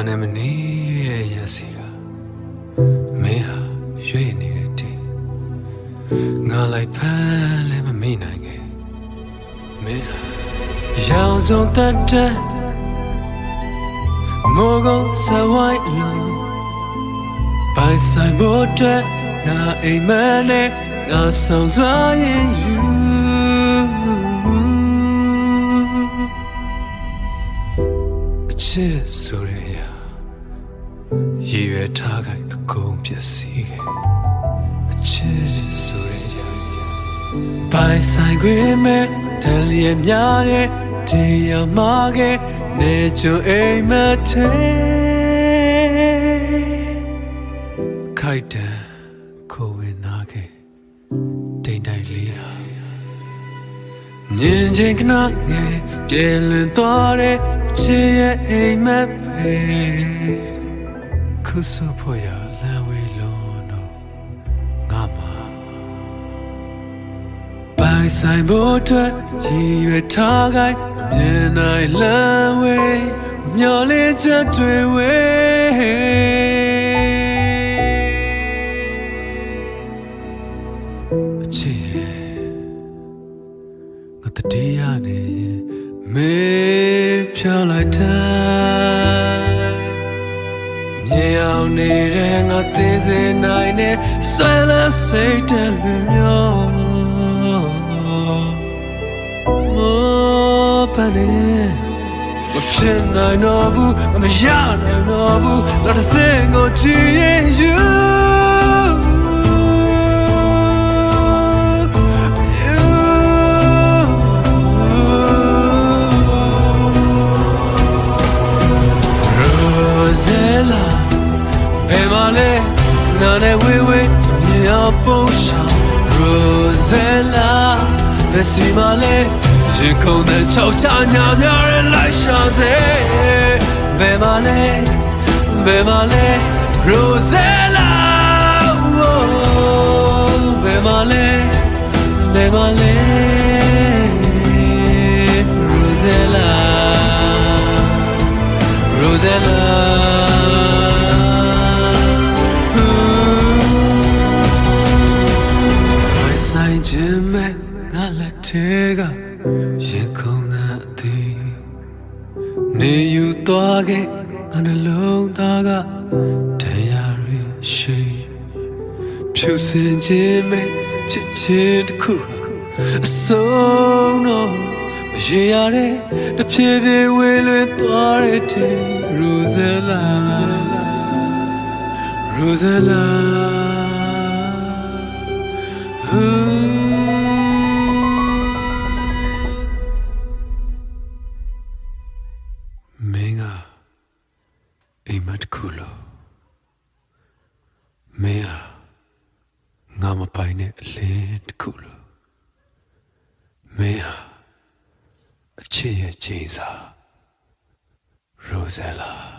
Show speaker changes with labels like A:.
A: ကောင်းငင်ကချေငါနဲ့မနေတဲ့ရက်စီကမင်းဟာရွေ့နေတဲ့တင်ငါလိုက်ဖမ်းလည်းမမိနိုင်ခဲ့မင်းဟာရောင်စုံတတ်တဲ့မိုးကုန်းစဝိုင်းလုံးပိုင်ဆိုင်ဖို့အတွက်ငါအိမ်မက်နဲ့ငါဆောင်စားရင်ယူအချစ်ဆိုရရရ ည်ရွယ်ထားခဲ့အကုန်ပြည့်စည်ခဲ့အချစ်ဆိုရရပိုင်ဆိုင်ခွင့်မဲ့တန်လျက်များတဲ့တရားမှာခဲ့နေချွအိမ်မထဲခိုက်တန်ကိုဝင်နာခဲ့တိမ်တိုင်လေးဟာမြင်ချင်းခဏငယ်ပြေလည်သွားတဲ့ချစ်ရဲ့အိမ်မက်ပဲ ခုစုဖို့ရလမ်းဝေးလုံးတော့ငါမှာပိုင်ဆိုင်ဖို့အတွက်ရည်ရွယ်ထားခိုင်းမမြင်နိုင်လမ်းဝေးမျော်လင့်ချက်တွေဝေးအချစ်ရဲ့ငါတတိယနေရင်မေဖြောင်းလိုက်တိုင်းမြေအောင် နေတဲ့ငါသေးစေနိုင်တဲ့ဆယ်လစိတ်တလွင်မျောမောပနေမဖြစ်နိုင်တော့ဘူးမရနိုင်တော့ဘူးတော့တစ်စင်ကိုကြည့်ရင် နာနဲ့ဝေးဝေးမြေအောင်ပုံရှာ Rosella ဘယ်စီမလဲရင်ခုန်တဲ့ချောက်ချညာများရဲ့လိုက်ရှာစေဘယ်မှာလဲဘယ်မှာလဲ Rosella ဘယ်မှာလဲဘယ်မှာ နေယူသွားခဲ့ငါနှလုံးသားကတရားရရှိဖြူစင်ခြင်းမဲ့ချစ်ချင်းတစ်ခုအဆုံးတော့မရေရတဲ့တဖြည်းဖြည်းဝေလွင်သွားတဲ့တဲ့ Rosella Rosella Ooh. ကအိမ်မက်တစ်ခုလို့မင်းဟာငါမပိုင်တဲ့အလင်းတစ်ခုလို့မင်းဟာအချစ်ရဲ့ချိန်စာ Rosella